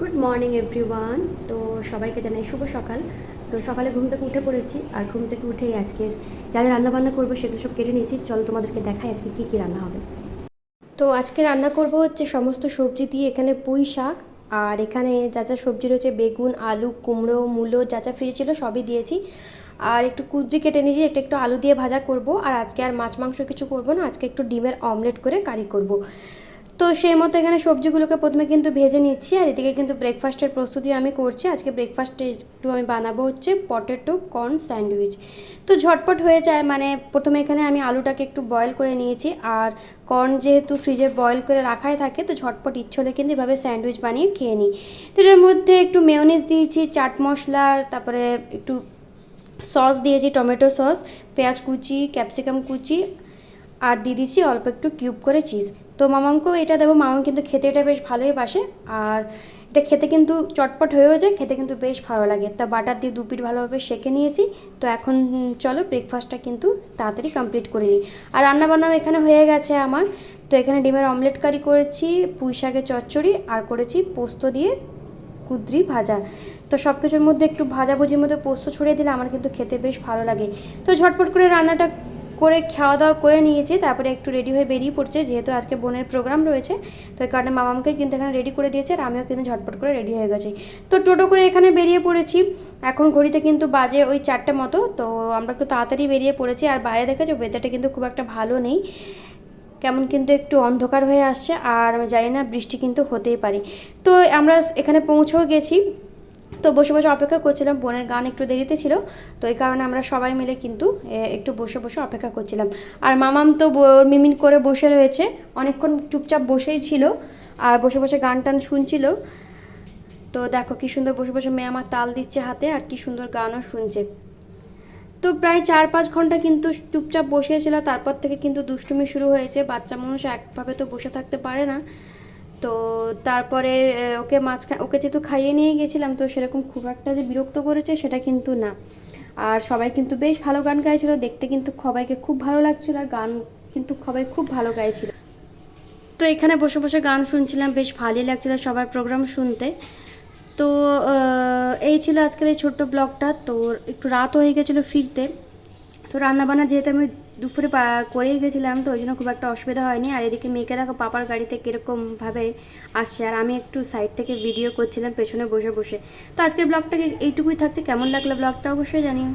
Good morning everyone তো সবাইকে জানাই শুভ সকাল। তো সকালে ঘুম থেকে উঠে পড়েছি, আর ঘুম থেকে উঠেই আজকের যা যা রান্নাবান্না করব সেগুলো সব কেটে নিয়েছি। চলো তোমাদেরকে দেখাই আজকে কী কী রান্না হবে। তো আজকে রান্না করব হচ্ছে সমস্ত সবজি দিয়ে এখানে পুঁই শাক, আর এখানে যা যা সবজি রয়েছে, বেগুন, আলু, কুমড়ো, মূলো, যা যা ফ্রিজে ছিল সবই দিয়েছি। আর একটু কুদ্রি কেটে নিয়েছি, একটা একটু আলু দিয়ে ভাজা করব। আর আজকে আর মাছ মাংস কিছু করব না, আজকে একটু ডিমের অমলেট করে কারি করব। তো সেই মতো এখানে সবজিগুলোকে প্রথমে কিন্তু ভেজে নিচ্ছি, আর এদিকে কিন্তু ব্রেকফাস্টের প্রস্তুতি আমি করছি। আজকে ব্রেকফাস্টে একটু আমি বানাবো হচ্ছে পটেটো কর্ন স্যান্ডউইচ তো ঝটপট হয়ে যায় মানে প্রথমে এখানে আমি আলুটাকে একটু বয়েল করে নিয়েছি, আর কর্ন যেহেতু ফ্রিজে বয়েল করে রাখাই থাকে, তো ঝটপট ইচ্ছে হলে কিন্তু এভাবে স্যান্ডউইচ বানিয়ে খেয়ে নিই। তো এটার মধ্যে একটু মেয়োনিজ দিয়েছি, চাট মশলা, তারপরে একটু সস দিয়েছি টমেটো সস পেঁয়াজ কুচি ক্যাপসিকাম কুচি, আর দিয়ে দিচ্ছি অল্প একটু কিউব করে চিজ তো মামামকেও এটা দেবো মামাম কিন্তু খেতে এটা বেশ ভালোই বাসে। আর এটা খেতে কিন্তু চটপট হয়েও যায়, খেতে কিন্তু বেশ ভালো লাগে। তা বাটার দিয়ে দু পিঠ ভালোভাবে সেঁকে নিয়েছি। তো এখন চলো ব্রেকফাস্টটা কিন্তু তাড়াতাড়ি কমপ্লিট করে নিই। আর রান্নাবান্নাও এখানে হয়ে গেছে আমার। তো এখানে ডিমের অমলেট কারি করেছি, পুঁই শাকের চচ্চড়ি, আর করেছি পোস্ত দিয়ে কুদ্রি ভাজা। তো সব কিছুর মধ্যে একটু ভাজাভুজির মধ্যে পোস্ত ছড়িয়ে দিলে আমার কিন্তু খেতে বেশ ভালো লাগে। তো ঝটপট করে রান্নাটা করে খাওয়া দাওয়া করে নিয়েছি, তারপরে একটু রেডি হয়ে বেরিয়ে পড়ছে, যেহেতু আজকে বোনের প্রোগ্রাম রয়েছে, তো এই কারণে মামামকে কিন্তু এখানে রেডি করে দিয়েছে আর আমিও কিন্তু ঝটপট করে রেডি হয়ে গেছি। তো টোটো করে এখানে বেরিয়ে পড়েছি। এখন ঘড়িতে কিন্তু বাজে ওই চারটে মতো, তো আমরা একটু তাড়াতাড়ি বেরিয়ে পড়েছি। আর বাইরে দেখেছ ওয়েদারটা কিন্তু খুব একটা ভালো নেই। কেমন কিন্তু একটু অন্ধকার হয়ে আসছে, আর আমি জানি না বৃষ্টি কিন্তু হতেই পারে। তো আমরা এখানে পৌঁছেও গেছি। তো বসে বসে অপেক্ষা করছিলাম, বোনের গান একটু দেরিতে ছিল, তো এই কারণে আমরা সবাই মিলে কিন্তু একটু বসে বসে অপেক্ষা করছিলাম। আর মামাম তো মিমিন করে বসে রয়েছে, অনেকক্ষণ চুপচাপ বসেই ছিল, আর বসে বসে গান টান শুনছিল। তো দেখো কি সুন্দর বসে বসে মেয়ে আমার তাল দিচ্ছে হাতে, আর কি সুন্দর গানও শুনছে। তো প্রায় চার পাঁচ ঘণ্টা কিন্তু চুপচাপ বসেছিল তারপর থেকে কিন্তু দুষ্টুমি শুরু হয়েছে, বাচ্চা মানুষ একভাবে তো বসে থাকতে পারে না। তো তারপরে ওকে মাঝখানে ওকে যেহেতু খাইয়ে নিয়ে গেছিলাম, তো সেরকম খুব একটা যে বিরক্ত করেছে সেটা কিন্তু না। আর সবাই কিন্তু বেশ ভালো গান গাইছিল, দেখতে কিন্তু সবাইকে খুব ভালো লাগছিল, আর গান কিন্তু সবাই খুব ভালো গাইছিল। তো এখানে বসে বসে গান শুনছিলাম, বেশ ভালোই লাগছিল সবার প্রোগ্রাম শুনতে। তো এই ছিল আজকের এই ছোট্ট ব্লগটা। তো একটু রাত হয়ে গেছিল ফিরতে। তো রান্নাবান্না যেহেতু আমি দুপুরে করেই গেছিলাম তো, ওই জন্য খুব একটা অসুবিধা হয়নি। আর এদিকে মেয়েকে দেখো পাপার গাড়িতে কীরকমভাবে আসছে। আর আমি একটু সাইড থেকে ভিডিও করছিলাম, পেছনে বসে বসে। তো আজকের ব্লগটাকে এইটুকুই থাকছে? কেমন লাগল ব্লগটা অবশ্যই জানিও।